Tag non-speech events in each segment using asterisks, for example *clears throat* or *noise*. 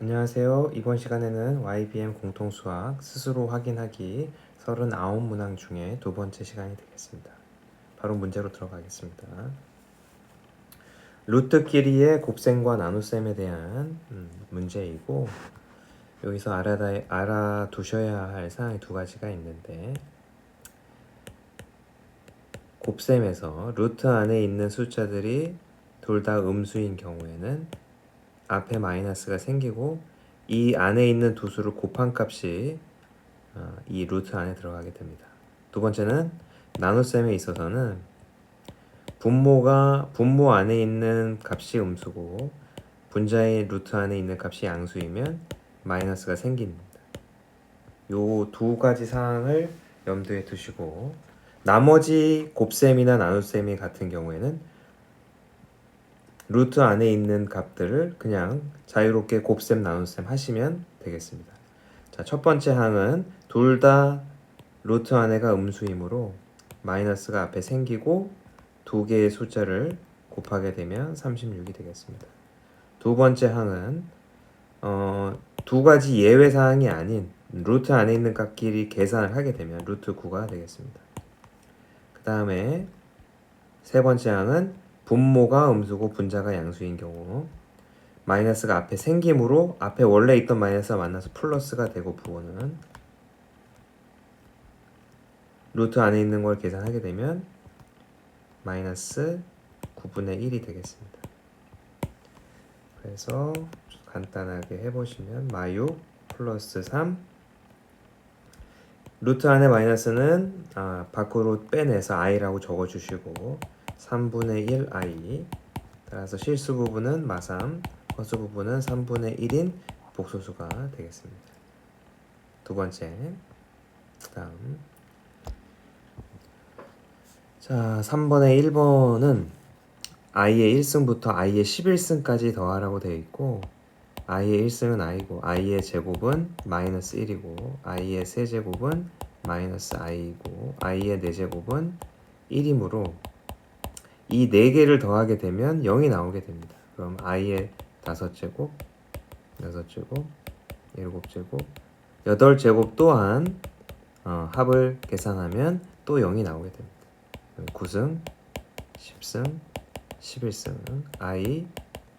안녕하세요. 이번 시간에는 YBM 공통수학 스스로 확인하기 39문항 중에 두 번째 시간이 되겠습니다. 바로 문제로 들어가겠습니다. 루트끼리의 곱셈과 나눗셈에 대한 음, 문제이고 여기서 알아다, 알아두셔야 할 사항이 두 가지가 있는데 곱셈에서 루트 안에 있는 숫자들이 둘 다 음수인 경우에는 앞에 마이너스가 생기고 이 안에 있는 두 수를 곱한 값이 어, 이 루트 안에 들어가게 됩니다. 두 번째는 나눗셈에 있어서는 분모가 분모 안에 있는 값이 음수고 분자의 루트 안에 있는 값이 양수이면 마이너스가 생깁니다. 요 두 가지 사항을 염두에 두시고 나머지 곱셈이나 나눗셈이 같은 경우에는 루트 안에 있는 값들을 그냥 자유롭게 곱셈 나눗셈 하시면 되겠습니다. 자, 첫 번째 항은 둘 다 루트 안에가 음수이므로 마이너스가 앞에 생기고 두 개의 숫자를 곱하게 되면 36이 되겠습니다. 두 번째 항은 어, 두 가지 예외 사항이 아닌 루트 안에 있는 값끼리 계산을 하게 되면 루트 9가 되겠습니다. 그 다음에 세 번째 항은 분모가 음수고 분자가 양수인 경우 마이너스가 앞에 생김으로 앞에 원래 있던 마이너스가 만나서 플러스가 되고 부호는 루트 안에 있는 걸 계산하게 되면 마이너스 9분의 1이 되겠습니다. 그래서 간단하게 해보시면 마유 플러스 3 루트 안에 마이너스는 아, 밖으로 빼내서 i라고 적어주시고 3분의 1 i 따라서 실수 부분은 마삼 허수 부분은 3분의 1인 복소수가 되겠습니다. 두 번째. 다음. 자 3번의 1번은 i의 1승부터 i의 11승까지 더하라고 되어 있고 i의 1승은 i고 i의 제곱은 마이너스 1이고 i의 세제곱은 마이너스 i이고 i의 4제곱은 1이므로 이 네 개를 더하게 되면 0이 나오게 됩니다. 그럼 i의 다섯 제곱, 여섯 제곱, 일곱 제곱, 여덟 제곱 또한 어, 합을 계산하면 또 0이 나오게 됩니다. 9승, 10승, 11승, i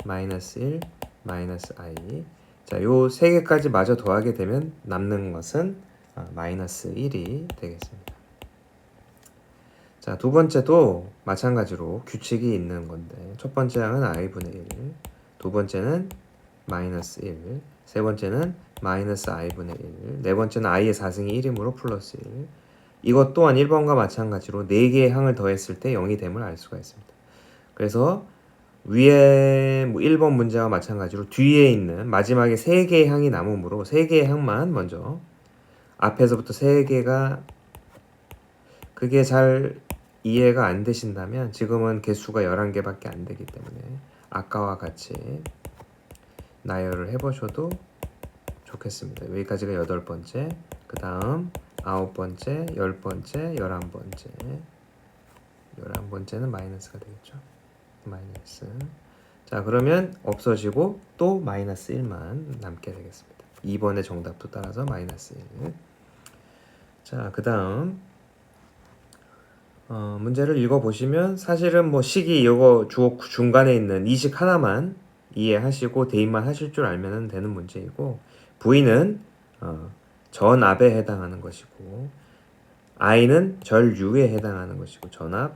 마이너스 1, 마이너스 i. 자, 요 세 개까지 마저 더하게 되면 남는 것은 어, 마이너스 1이 되겠습니다. 자, 두 번째도 마찬가지로 규칙이 있는 건데 첫 번째 항은 i분의 1, 두 번째는 마이너스 1, 세 번째는 마이너스 i분의 1, 네 번째는 i의 4승이 1이므로 플러스 1. 이것 또한 1번과 마찬가지로 4개의 항을 더했을 때 0이 됨을 알 수가 있습니다. 그래서 위에 1번 뭐 문제와 마찬가지로 뒤에 있는 마지막에 3개의 항이 남으므로 3개의 항만 먼저 앞에서부터 3개가 그게 잘 이해가 안 되신다면 지금은 개수가 11개밖에 안 되기 때문에 아까와 같이 나열을 해보셔도 좋겠습니다. 여기까지가 여덟 번째, 그 다음 아홉 번째, 열 번째, 열한 번째, 열한 번째는 마이너스가 되겠죠. 마이너스. 자 그러면 없어지고 또 마이너스 1만 남게 되겠습니다. 2번의 정답도 따라서 마이너스 1. 자, 그 다음 어, 문제를 읽어보시면 사실은 뭐 식이 이거 주어 중간에 있는 이식 하나만 이해하시고 대입만 하실 줄 알면 되는 문제이고 V는 어, 전압에 해당하는 것이고 I는 전류에 해당하는 것이고 전압,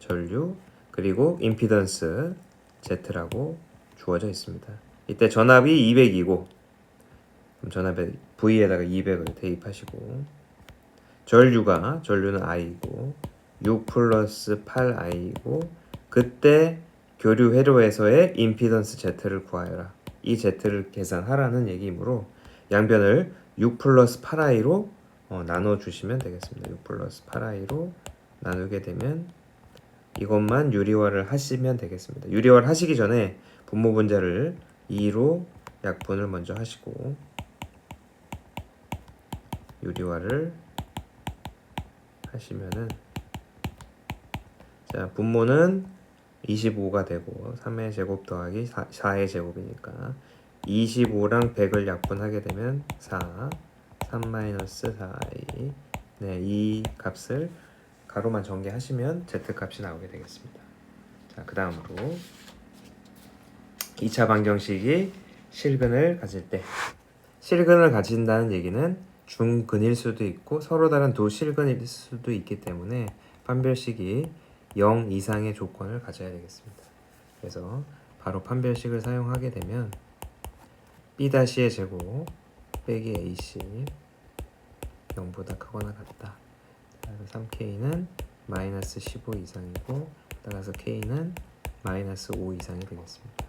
전류 그리고 임피던스 Z라고 주어져 있습니다. 이때 전압이 200이고 그럼 전압에 V에다가 200을 대입하시고 전류가 전류는 I고 6 플러스 8i고 그때 교류 회로에서의 임피던스 Z를 구하여라. 이 Z를 계산하라는 얘기이므로 양변을 6 플러스 8i로 어, 나눠주시면 되겠습니다. 6 플러스 8i로 나누게 되면 이것만 유리화를 하시면 되겠습니다. 유리화를 하시기 전에 분모 분자를 2로 약분을 먼저 하시고 유리화를 하시면은 자, 분모는 25가 되고 3의 제곱 더하기 4, 의 제곱이니까 25랑 100을 약분하게 되면 4 3 마이너스 4i 네, 이 값을 가로만 전개하시면 z 값이 나오게 되겠습니다. 자, 그 다음으로 2차 방정식이 실근을 가질 때 실근을 가진다는 얘기는 중근일 수도 있고 서로 다른 두 실근일 수도 있기 때문에 판별식이 0 이상의 조건을 가져야 되겠습니다. 그래서 바로 판별식을 사용하게 되면 b-의 제곱 빼기 ac 0보다 크거나 같다. 따라서 3k는 마이너스 15 이상이고 따라서 k는 마이너스 5 이상이 되겠습니다.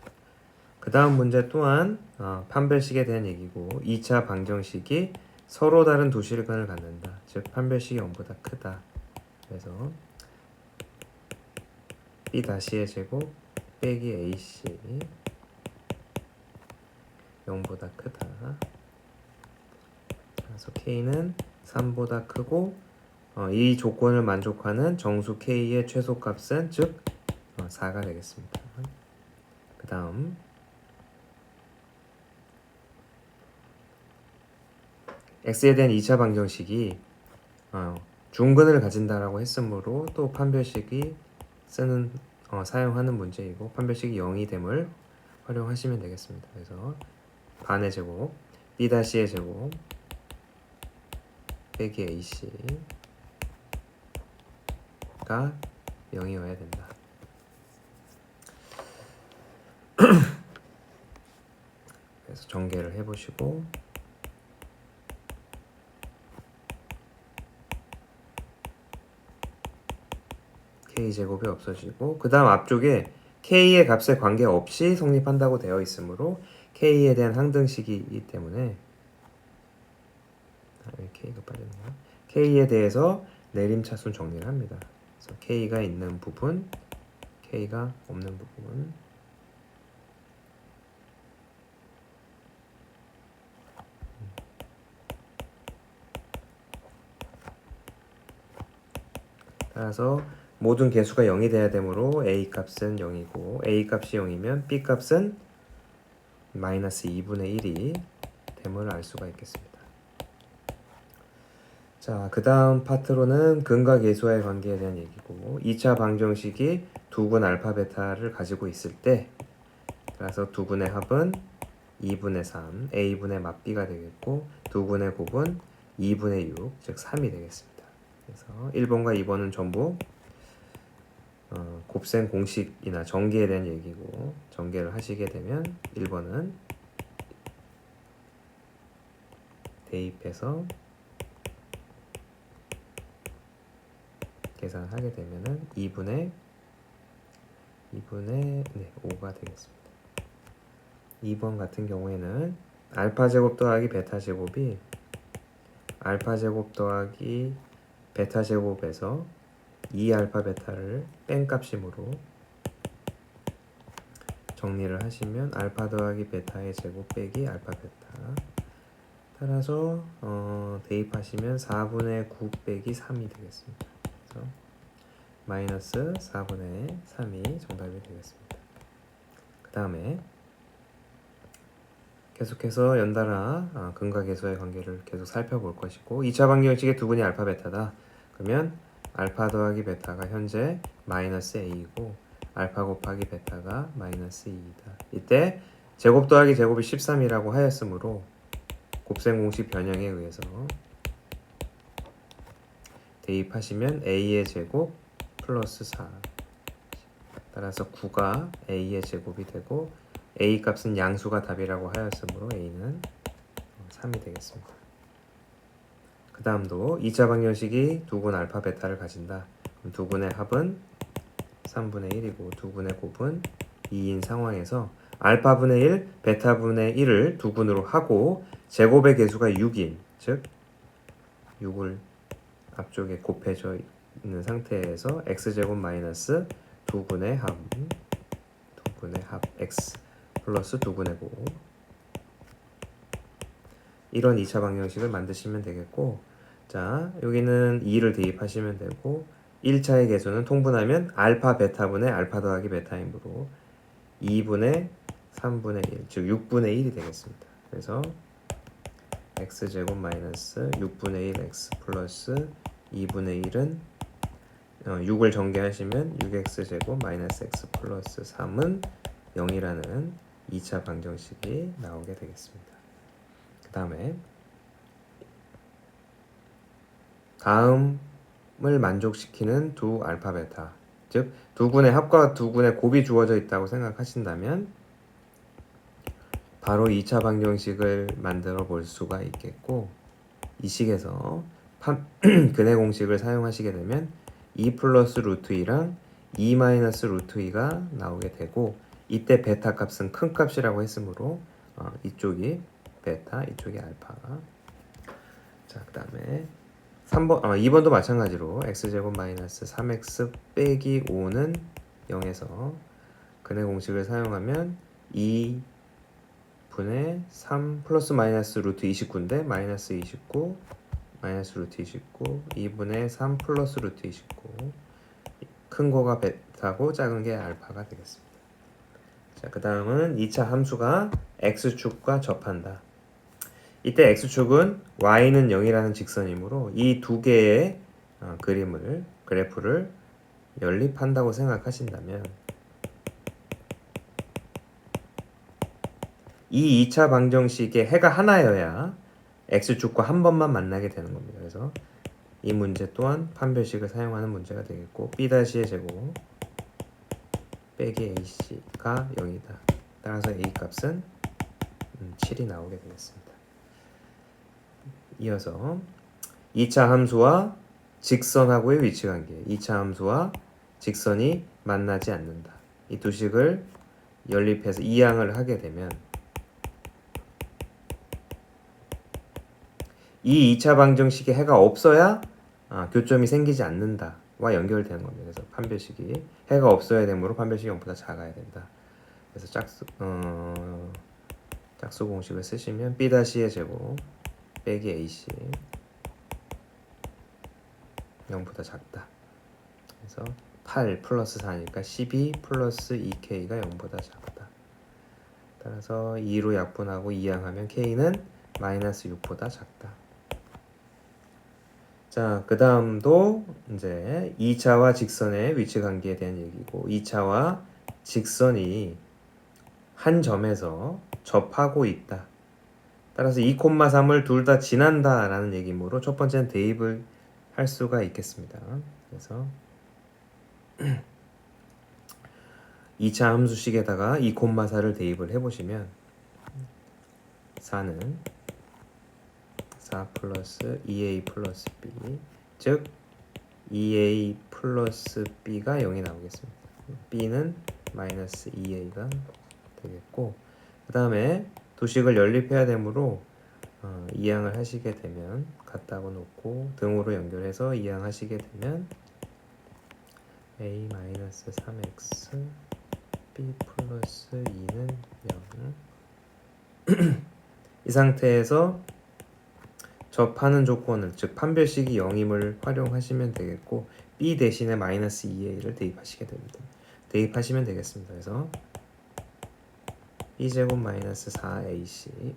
그 다음 문제 또한 어, 판별식에 대한 얘기고 2차 방정식이 서로 다른 두 실근을 갖는다. 즉 판별식이 0보다 크다. 그래서 b 다시의 제곱 빼기 ac 0보다 크다. 그래서 k는 3보다 크고 어, 이 조건을 만족하는 정수 k의 최소값은 즉 어, 4가 되겠습니다. 그 다음 x에 대한 2차 방정식이 어, 중근을 가진다라고 했으므로 또 판별식이 쓰는 어, 사용하는 문제이고 판별식이 0이 됨을 활용하시면 되겠습니다. 그래서 반의 제곱 b 다시의 제곱 빼기 ac가 0이어야 된다. *clears throat* 그래서 전개를 해보시고 k 제곱이 없어지고 그 다음 앞쪽에 k의 값에 관계없이 성립한다고 되어 있으므로 k에 대한 항등식이기 때문에 아, 왜 k가 빠졌나요? k에 대해서 내림차순 정리를 합니다. 그래서 k가 있는 부분, k가 없는 부분 따라서 모든 개수가 0이 돼야 되므로 a 값은 0이고 a 값이 0이면 b 값은 마이너스 2분의 1이 됨을 알 수가 있겠습니다. 자, 그 다음 파트로는 근과 계수와의 관계에 대한 얘기고 2차 방정식이 두근 알파 베타를 가지고 있을 때 그래서 두근의 합은 2분의 3, a분의 맞비가 되겠고 두근의 곱은 2분의 6, 즉 3이 되겠습니다. 그래서 1번과 2번은 전부 어, 곱셈 공식이나 전개에 대한 얘기고 전개를 하시게 되면 1번은 대입해서 계산을 하게 되면은 2분의 2분의 네, 5가 되겠습니다. 2번 같은 경우에는 알파 제곱 더하기 베타 제곱이 알파 제곱 더하기 베타 제곱에서 2알파 베타를 뺀 값이므로 정리를 하시면 알파 더하기 베타의 제곱 빼기 알파 베타 따라서 어, 대입하시면 4분의 9 빼기 3이 되겠습니다. 그래서 마이너스 4분의 3이 정답이 되겠습니다. 그 다음에 계속해서 연달아 아, 근과 계수의 관계를 계속 살펴볼 것이고 2차 방정식의 두 분이 알파 베타다. 그러면 알파 더하기 베타가 현재 마이너스 a이고 알파 곱하기 베타가 마이너스 2이다. 이때 제곱 더하기 제곱이 13이라고 하였으므로 곱셈 공식 변형에 의해서 대입하시면 a의 제곱 플러스 4 따라서 9가 a의 제곱이 되고 a 값은 양수가 답이라고 하였으므로 a는 3이 되겠습니다. 그 다음도 2차 방정식이 두근 알파 베타를 가진다. 그럼 두근의 합은 3분의 1이고 두근의 곱은 2인 상황에서 알파분의 1, 베타분의 1을 두근으로 하고 제곱의 개수가 6인 즉 6을 앞쪽에 곱해져 있는 상태에서 x제곱 마이너스 두근의 합 두근의 합 x 플러스 두근의 곱 이런 2차 방정식을 만드시면 되겠고 자 여기는 2를 대입하시면 되고 1차의 개수는 통분하면 알파 베타분의 알파 더하기 베타이므로 2분의 3분의 1, 즉 6분의 1이 되겠습니다. 그래서 x제곱 마이너스 6분의 1 x 플러스 2분의 1은 어, 6을 전개하시면 6x제곱 마이너스 x 플러스 3은 0이라는 2차 방정식이 나오게 되겠습니다. 그 다음에 다음을 만족시키는 두 알파 베타 즉 두 군의 합과 두 군의 곱이 주어져 있다고 생각하신다면 바로 2차 방정식을 만들어 볼 수가 있겠고 이 식에서 판- *clears throat* 근의 공식을 사용하시게 되면 2 플러스 루트 2랑 2 마이너스 루트 2가 나오게 되고 이때 베타 값은 큰 값이라고 했으므로 어, 이쪽이 베타 이쪽이 알파 자 그 다음에 3번 아 2번도 마찬가지로 x제곱 마이너스 3x 빼기 5는 0에서 근의 공식을 사용하면 2 분의 3 플러스 마이너스 루트 29인데 마이너스 29 마이너스 루트 29 2분의 3 플러스 루트 29 큰 거가 베타고 작은 게 알파가 되겠습니다. 자, 그 다음은 2차 함수가 x축과 접한다. 이때 x축은 y는 0이라는 직선이므로 이 두 개의 어, 그림을 그래프를 연립한다고 생각하신다면 이 2차 방정식의 해가 하나여야 x축과 한 번만 만나게 되는 겁니다. 그래서 이 문제 또한 판별식을 사용하는 문제가 되겠고 b의 제곱 빼기 ac가 0이다. 따라서 a 값은 음, 7이 나오게 되겠습니다. 이어서 2차 함수와 직선하고의 위치 관계. 2차 함수와 직선이 만나지 않는다. 이 두 식을 연립해서 이항을 하게 되면 이 2차 방정식에 해가 없어야 아, 교점이 생기지 않는다 와 연결되는 겁니다. 그래서 판별식이 해가 없어야 되므로 판별식이 0보다 작아야 된다. 그래서 짝수 어, 짝수 공식을 쓰시면 b 의 제곱 빼기 ac 0보다 작다. 그래서 8 플러스 4니까 12 플러스 2k가 0보다 작다. 따라서 2로 약분하고 이항하면 k는 마이너스 6보다 작다. 자, 그 다음도 이제 2차와 직선의 위치 관계에 대한 얘기고 2차와 직선이 한 점에서 접하고 있다. 따라서 2,3을 둘 다 지난다 라는 얘기므로 첫 번째는 대입을 할 수가 있겠습니다. 그래서 *clears throat* 2차 함수식에다가 2,4를 대입을 해보시면 4는 4 플러스 2a 플러스 b 즉 2a 플러스 b가 0이 나오겠습니다. b는 마이너스 2a가 되겠고 그 다음에 도식을 연립해야 되므로 어, 이항을 하시게 되면 같다고 놓고 등으로 연결해서 이항하시게 되면 a 마이너스 3x b 플러스 2는 0. *clears throat* 이 상태에서 접하는 조건을 즉 판별식이 0임을 활용하시면 되겠고 b 대신에 마이너스 2a를 대입하시게 됩니다. 대입하시면 되겠습니다. 그래서 b 제곱 마이너스 4ac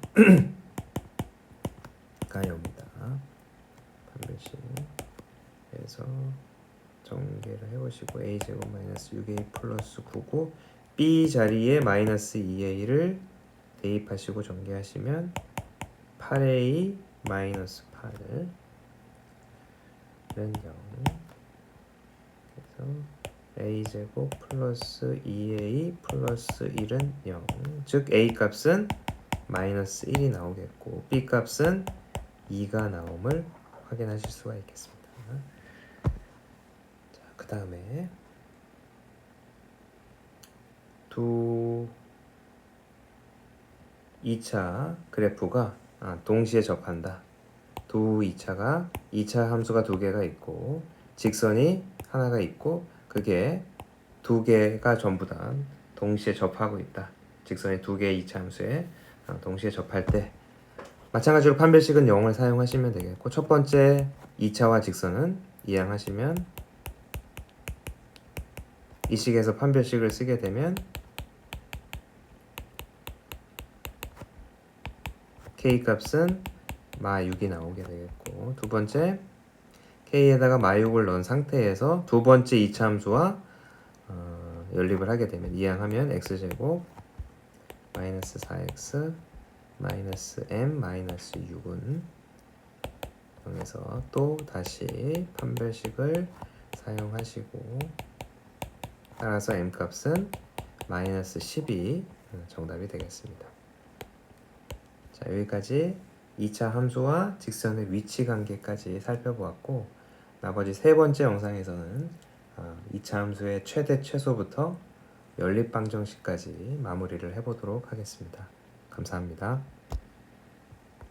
가 0이다. 판별식 그래서 정계를 해보시고 a 제곱 마이너스 6a 플러스 9고 b 자리에 마이너스 2a를 대입하시고 전개하시면 8a 마이너스 8은 0 그래서 a 제곱 플러스 2a 플러스 1은 0. 즉 a 값은 마이너스 1이 나오겠고 b 값은 2가 나옴을 확인하실 수가 있겠습니다. 자, 그 다음에 두 2차 그래프가 아, 동시에 접한다. 두 2차가 2차 함수가 두 개가 있고 직선이 하나가 있고 그게 두 개가 전부 다 동시에 접하고 있다. 직선이 두 개의 2차 함수에 아, 동시에 접할 때 마찬가지로 판별식은 0을 사용하시면 되겠고 첫 번째 2차와 직선은 이항하시면 이 식에서 판별식을 쓰게 되면 k 값은 마 6이 나오게 되겠고 두 번째 k에다가 마 6을 넣은 상태에서 두 번째 이차 함수와 어, 연립을 하게 되면 이항하면 x제곱 마이너스 4x 마이너스 m 마이너스 6은 여기서 또 다시 판별식을 사용하시고 따라서 m 값은 마이너스 10이 정답이 되겠습니다. 자 여기까지 2차 함수와 직선의 위치 관계까지 살펴보았고 나머지 세 번째 영상에서는 2차 함수의 최대 최소부터 연립 방정식까지 마무리를 해보도록 하겠습니다. 감사합니다.